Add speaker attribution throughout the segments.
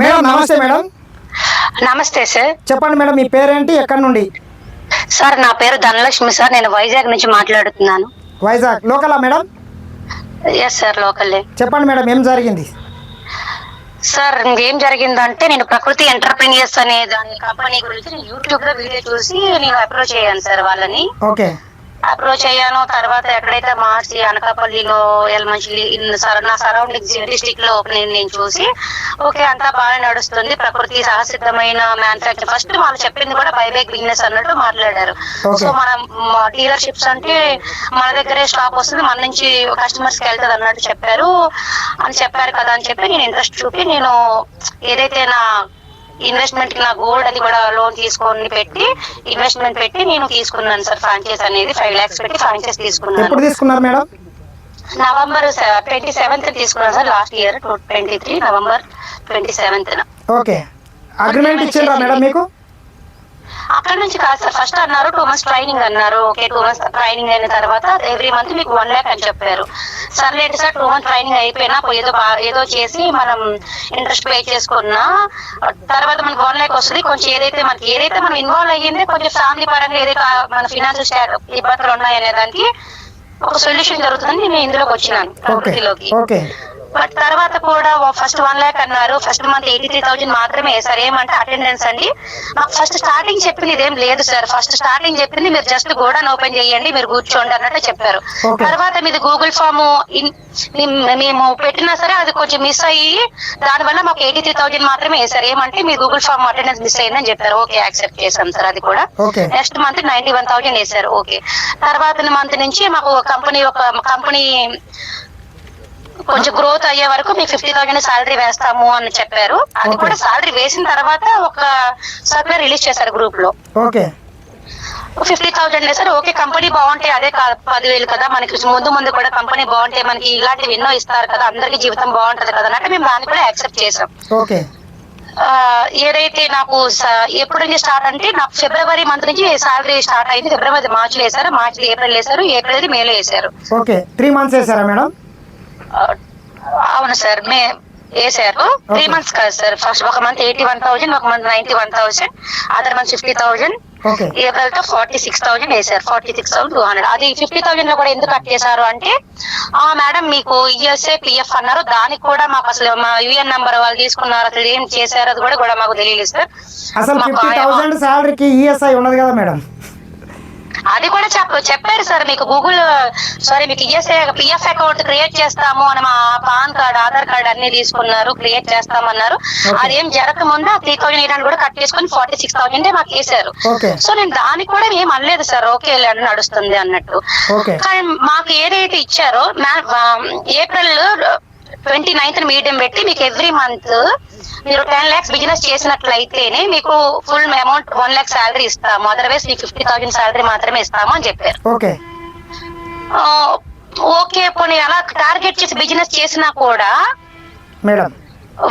Speaker 1: Madam నమస్తే madam.
Speaker 2: నమస్తే sir.
Speaker 1: చెప్పండి మేడం మీ పేరేంటి? ఎక్కడి నుండి?
Speaker 2: సార్ నా పేరు ధనలక్ష్మి సార్. నేను వైజాగ్ నుంచి మాట్లాడుతున్నాను.
Speaker 1: వైజాగ్. లోకలా మేడం?
Speaker 2: ఎస్ సార్ లోకల్లే
Speaker 1: చెప్పండి మేడం ఏం జరిగింది?
Speaker 2: సార్ ఏం జరిగిందంటే నేను ప్రకృతి ఎంటర్ప్రీనియర్స్ అనే దాని కంపెనీ గురించి నేను యూట్యూబ్లో వీడియో చూసి నేను అప్రోచ్ అయ్యాను సార్ వాళ్ళని.
Speaker 1: ఓకే.
Speaker 2: అప్రోచ్ అయ్యాను. తర్వాత ఎక్కడైతే మార్చి అనకాపల్లిలో ఎల్మంచిలి నా సరౌండింగ్స్ డిస్టిక్లో నేను నేను చూసి ఓకే అంతా బాగా నడుస్తుంది. ప్రకృతి సహసిద్ధమైన మ్యానుఫాక్చర్ ఫస్ట్ వాళ్ళు చెప్పింది కూడా బైబేక్ బిజినెస్ అన్నట్టు మాట్లాడారు. సో మనం డీలర్షిప్స్ అంటే మన దగ్గరే స్టాక్ వస్తుంది. మన నుంచి కస్టమర్స్కి వెళ్తుంది అన్నట్టు చెప్పారు. అని చెప్పారు కదా అని చెప్పి నేను ఇంట్రెస్ట్ చూపి నేను ఏదైతే నా ఇన్వెస్ట్మెంట్కి నా గోల్డ్ అది కూడా లోన్ తీసుకొని పెట్టి ఇన్వెస్ట్మెంట్ పెట్టి నేను తీసుకున్నాను సార్ ఫ్రాంచైజ్ అనేది ఫైవ్ లాక్స్ పెట్టి ఫ్రాంచైజ్ తీసుకున్నాను.
Speaker 1: ఎప్పుడు తీసుకున్నారు మేడం?
Speaker 2: నవంబర్ ట్వంటీ సెవెంత్ తీసుకున్నాను sir last year twenty three November twenty seventh
Speaker 1: okay agreement ఇచ్చిండ్రా madam మీకు?
Speaker 2: అక్కడ నుంచి కాదు సార్. ఫస్ట్ అన్నారు టూ మంత్స్ ట్రైనింగ్ అన్నారు. ఓకే టూ మంత్స్ ట్రైనింగ్ అయిన తర్వాత ఎవ్రీ మంత్ మీకు వన్ ల్యాక్ అని చెప్పారు. సర్లేంటి సార్ టూ మంత్ ట్రైనింగ్ అయిపోయినా పోయి ఏదో ఏదో చేసి మనం ఇంట్రెస్ట్ పే చేసుకున్నా తర్వాత మనకి వన్ ల్యాక్ వస్తుంది. కొంచెం ఏదైతే మనకి ఏదైతే మనం ఇన్వాల్వ్ అయ్యింది కొంచెం ఫ్యామిలీ పరంగా ఏదైతే మన ఫినాన్షియల్ ఇబ్బందులు ఉన్నాయనే దానికి ఒక సొల్యూషన్ జరుగుతుందని నేను ఇందులోకి వచ్చినాను. ప్రకృతిలోకి. బట్ తర్వాత కూడా ఫస్ట్ వన్ ల్యాక్ అన్నారు. First month eighty three thousand మాత్రమే సార్ ఏమంటే అటెండెన్స్ అండి. మాకు ఫస్ట్ స్టార్టింగ్ చెప్పింది ఇదేం లేదు సార్. ఫస్ట్ స్టార్టింగ్ చెప్పింది మీరు జస్ట్ గోడౌన్ ఓపెన్ చేయండి మీరు కూర్చోండి అన్నట్టు చెప్పారు. తర్వాత మీది గూగుల్ ఫామ్ మేము పెట్టినా సరే అది కొంచెం మిస్ అయ్యి దానివల్ల మాకు ఎయిటీ త్రీ థౌసండ్ మాత్రమే వేసారు ఏమంటే మీ గూగుల్ ఫామ్ అటెండెన్స్ మిస్ అయిందని చెప్పారు. ఓకే యాక్సెప్ట్ చేసాం సార్ అది కూడా. Next month ninety one thousand వేసారు ఓకే. తర్వాత మంత్ నుంచి మాకు కంపెనీ ఒక కంపెనీ కొంచెం గ్రోత్ అయ్యే వరకు మీకు ఫిఫ్టీ థౌసండ్ సాలరీ వేస్తాము అని చెప్పారు. అది. కూడా సాలరీ వేసిన తర్వాత ఒక సర్కులర్ రిలీజ్ చేశారు గ్రూప్లో.
Speaker 1: ఓకే
Speaker 2: ఫిఫ్టీ థౌసండ్ వేసారు ఓకే కంపెనీ బాగుంటే అదే కా- పదివేలు కదా మనకి. ముందు ముందు కూడా కంపెనీ బాగుంటే మనకి ఇలాంటివి ఎన్నో ఇస్తారు కదా అందరికి జీవితం బాగుంటది కదా అంటే మేము దాన్ని కూడా యాక్సెప్ట్ చేసాం
Speaker 1: ఓకే
Speaker 2: ఏదైతే నాకు ఎప్పుడు నుంచి స్టార్ట్ అంటే నాకు ఫిబ్రవరి మంత్ నుంచి సాలరీ స్టార్ట్ అయింది. ఫిబ్రవరి మార్చిలో వేసారు మార్చి ఏప్రిల్ వేసారు ఏప్రిల్ మేలో వేసారు
Speaker 1: ఓకే త్రీ మంత్స్ వేసారా మేడం?
Speaker 2: అవును సార్ మే వేసారు త్రీ. మంత్స్ కాదు సార్. ఫస్ట్ ఒక మంత్ ఎయిటీ వన్ థౌసండ్ ఒక month ninety one thousand other month fifty thousand ఏప్రిల్తో forty six thousand వేసారు forty six thousand two hundred అది ఫిఫ్టీ థౌసండ్లో కూడా ఎందుకు కట్ చేశారు అంటే ఆ మేడం మీకు ఈఎస్ఏ పిఎఫ్ అన్నారు. దానికి కూడా మాకు అసలు మా యూఎన్ నంబర్ వాళ్ళు తీసుకున్నారు అసలు ఏం చేశారు అది కూడా కూడా మాకు తెలియదు సార్.
Speaker 1: అసలు
Speaker 2: మాకు
Speaker 1: ఫిఫ్టీ థౌసండ్ శాలరీకి ఈఎస్ఐ ఉన్నది కదా మేడం
Speaker 2: అది కూడా చెప్ప చెప్పారు సార్ మీకు గూగుల్ సారీ మీకు ఈఎస్ఐ పిఎఫ్ అకౌంట్ క్రియేట్ చేస్తాము అని మా పాన్ కార్డ్ ఆధార్ కార్డ్ అన్ని తీసుకున్నారు క్రియేట్ చేస్తామన్నారు. అదేం జరగకముందు త్రీ థౌసండ్ ఎయిట్ హండ్రెడ్ కూడా కట్ చేసుకుని ఫార్టీ సిక్స్ థౌసండ్ మాకు వేసారు సో నేను దానికి కూడా ఏం అనలేదు సార్ ఓకే నడుస్తుంది అన్నట్టు. కానీ మాకు ఏదైతే ఇచ్చారో ఏప్రిల్ ట్వంటీ నైన్త్ మీడియం పెట్టి మీకు ఎవ్రీ మంత్ మీరు టెన్ లాక్స్ బిజినెస్ చేసినట్లయితేనే మీకు full amount one lakh salary ఇస్తాము. అదర్వైజ్ మీకు ఫిఫ్టీ థౌసండ్ శాలరీ మాత్రమే ఇస్తాము అని చెప్పారు.
Speaker 1: ఓకే.
Speaker 2: పోనీ అలా టార్గెట్ చేసి బిజినెస్ చేసినా కూడా
Speaker 1: మేడం.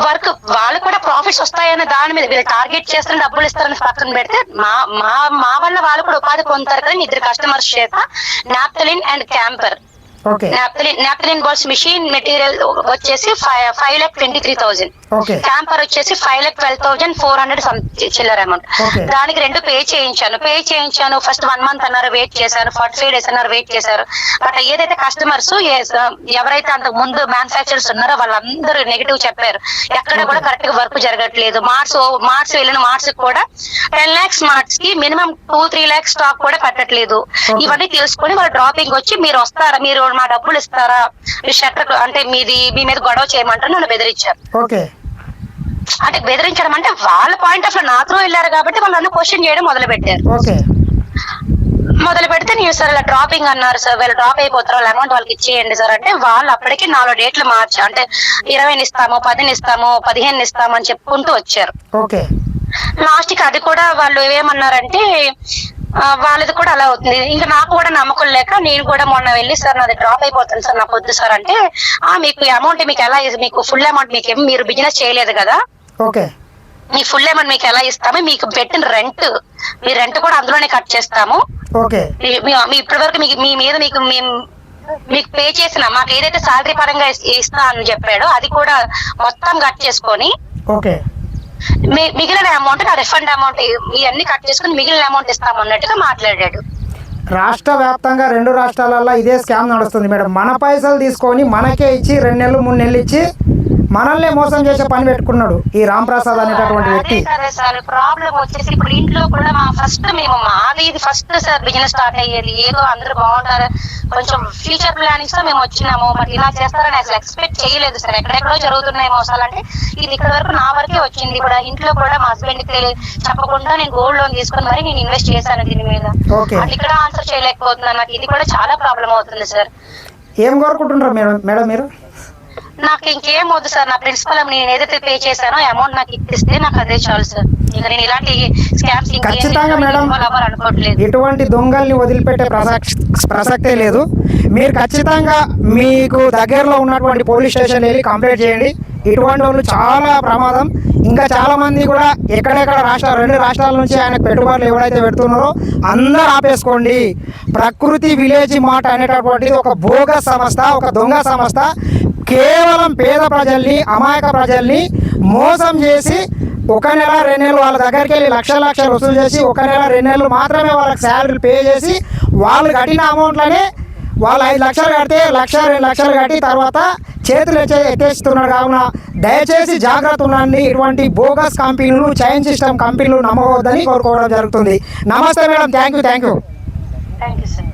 Speaker 2: వర్క్ వాళ్ళు కూడా ప్రాఫిట్స్ వస్తాయని దాని మీద వీళ్ళు టార్గెట్ చేస్తున్న డబ్బులు ఇస్తారని పక్కన పెడితే మా మా మా వల్ల వాళ్ళు కూడా ఉపాధి పొందుతారు కదా ఇద్దరు కస్టమర్స్ చేత. Naphthalene and camphor naphthalene balls machine material వచ్చేసి five lakh twenty three thousand camphor వచ్చేసి five lakh twelve thousand four hundred చిల్లర అమౌంట్. దానికి రెండు పే చేయించాను. పే చేయించాను. ఫస్ట్ వన్ మంత్ అన్నారు వెయిట్ చేశాను ఫార్టీ ఫైవ్ డేస్ అన్నారు వెయిట్ చేశారు. బట్ ఏదైతే కస్టమర్స్ ఎవరైతే అంతకు ముందు మ్యానుఫాక్చరర్స్ ఉన్నారో వాళ్ళందరూ నెగిటివ్ చెప్పారు. ఎక్కడ కూడా కరెక్ట్గా వర్క్ జరగట్లేదు. మార్చ్ మార్చ్ వెళ్ళిన మార్చ్ కూడా ten lakhs మార్చ్కి minimum two three lakhs stock కూడా పెట్టట్లేదు. ఇవన్నీ తెలుసుకొని వాళ్ళు డ్రాపింగ్ వచ్చి మీరు వస్తారా? మీరు మా డబ్బులు ఇస్తారా? మీ షట్టర్ అంటే మీది మీ మీద గొడవ చేయమంటారు నన్ను బెదిరించారు.
Speaker 1: ఓకే.
Speaker 2: అంటే బెదిరించడం అంటే వాళ్ళ పాయింట్ ఆఫ్ నా త్రూ వెళ్ళారు కాబట్టి వాళ్ళు నన్ను క్వశ్చన్ చేయడం మొదలు పెట్టారు మొదలు పెడితే నేను సార్ ఇలా డ్రాపింగ్ అన్నారు సార్ వీళ్ళు డ్రాప్ అయిపోతారు వాళ్ళ అమౌంట్ వాళ్ళకి ఇచ్చేయండి సార్ అంటే వాళ్ళు అప్పటికి నాలుగు డేట్లు మార్చి అంటే ఇరవైని ఇస్తాము పదిని ఇస్తాము పదిహేను ఇస్తాము అని చెప్పుకుంటూ వచ్చారు. లాస్ట్కి అది కూడా వాళ్ళు ఏమన్నారంటే వాళ్ళది కూడా అలా అవుతుంది. ఇంకా నాకు కూడా నమ్మకం లేక నేను కూడా మొన్న వెళ్ళి సార్ నాది డ్రాప్ అయిపోతుంది సార్ నాకు వద్దు సార్ అంటే ఆ మీకు అమౌంట్ మీకు ఎలా మీకు ఫుల్ అమౌంట్ మీకు మీరు బిజినెస్ చేయలేదు కదా?
Speaker 1: ఓకే.
Speaker 2: మీ ఫుల్ అమౌంట్ మీకు ఎలా ఇస్తాము? మీకు పెట్టిన రెంట్ మీ రెంట్ కూడా అందులోనే కట్ చేస్తాము.
Speaker 1: ఓకే.
Speaker 2: మీ- ఇప్పటి వరకు మీ మీద మీకు మేము మీకు పే చేసిన మాకు ఏదైతే సాలరీ పరంగా ఇస్- ఇస్తా అని చెప్పాడో అది కూడా మొత్తం కట్ చేసుకొని
Speaker 1: ఓకే.
Speaker 2: మిగిలిన అమౌంట్ నా రిఫండ్ అమౌంట్ ఇవన్నీ కట్ చేసుకుని మిగిలిన అమౌంట్ ఇస్తామన్నట్టుగా మాట్లాడాడు.
Speaker 1: రాష్ట్ర వ్యాప్తంగా రెండు రాష్ట్రాలలో ఇదే స్కామ్ నడుస్తుంది మేడం. మన పైసలు తీసుకొని మనకే ఇచ్చి రెండు నెలలు మూడు నెలలు ఇచ్చి మనల్నే మోసం చేసే పని పెట్టుకున్నాడు ఈ రామ్ ప్రసాద్ అనేటటువంటి వ్యక్తి.
Speaker 2: సరే సార్ ప్రాబ్లం వచ్చేసి ఇప్పుడు ఇంట్లో కూడా మా ఫస్ట్ మేము మాది ఇది ఫస్ట్ సార్ బిజినెస్ స్టార్ట్ అయ్యేది. ఏదో అందరూ బాగుంటారు. కొంచెం ఫ్యూచర్ ప్లానింగ్స్తో మేము వచ్చినాము. మరి ఇలా చేస్తారని అసలు ఎక్స్పెక్ట్ చేయలేదు సార్. ఎక్కడెక్కడో జరుగుతున్నాయి మోసాలు. అంటే ఇది ఇక్కడ వరకు నా వరకే వచ్చింది కూడా. ఇంట్లో కూడా మా హస్బెండ్కి చెప్పకుండా నేను గోల్డ్ లోన్ తీసుకుని మరి నేను ఇన్వెస్ట్ చేశాను దీని మీద. అది ఇక్కడ ఆన్సర్ చేయలేకపోతున్నాను. నాకు ఇది కూడా చాలా ప్రాబ్లం అవుతుంది సార్.
Speaker 1: ఏం కోరుకుంటున్నారు మేడం మేడం మీరు?
Speaker 2: నాకు ఇంకేం వద్దు సార్. నా ప్రిన్సిపల్ నేను ఏదైతే పే చేశానో అమౌంట్ నాకు ఇప్పిస్తే నాకు అదే చాలు సార్. ఇంకా నేను ఇలాంటి స్కామ్స్
Speaker 1: ఖచ్చితంగా మేడం.
Speaker 2: అనుకోవట్లేదు
Speaker 1: ఇటువంటి దొంగల్ని వదిలిపెట్టే ప్రసక్ ప్రసక్తే లేదు. మీరు ఖచ్చితంగా మీకు దగ్గరలో ఉన్నటువంటి పోలీస్ స్టేషన్ వెళ్ళి కంప్లైంట్ చేయండి. ఇటువంటి వాళ్ళు చాలా ప్రమాదం. ఇంకా చాలా మంది కూడా ఎక్కడెక్కడ రాష్ట్రాలు రెండు రాష్ట్రాల నుంచి ఆయన పెట్టుబడులు ఎవరైతే పెడుతున్నారో అందరూ ఆపేసుకోండి. ప్రకృతి విలేజ్ మాట అనేటటువంటిది ఒక బోగస్ సంస్థ ఒక దొంగ సంస్థ. కేవలం పేద ప్రజల్ని అమాయక ప్రజల్ని మోసం చేసి ఒక నెల రెండు నెలలు వాళ్ళ దగ్గరికి వెళ్ళి లక్షల లక్షలు వసూలు చేసి ఒక నెల రెండు నెలలు మాత్రమే వాళ్ళకి శాలరీలు పే చేసి వాళ్ళు కట్టిన అమౌంట్లనే వాళ్ళు ఐదు లక్షలు కడితే లక్ష రెండు లక్షలు కట్టి తర్వాత చేతులు ఎత్తేస్తున్నాడు కావున దయచేసి జాగ్రత్త ఉండండి. ఇటువంటి బోగస్ కంపెనీలు చైన్ సిస్టమ్ కంపెనీలు నమ్మవద్దని కోరుకోవడం జరుగుతుంది. నమస్తే madam. Thank you thank you.
Speaker 2: Thank you sir.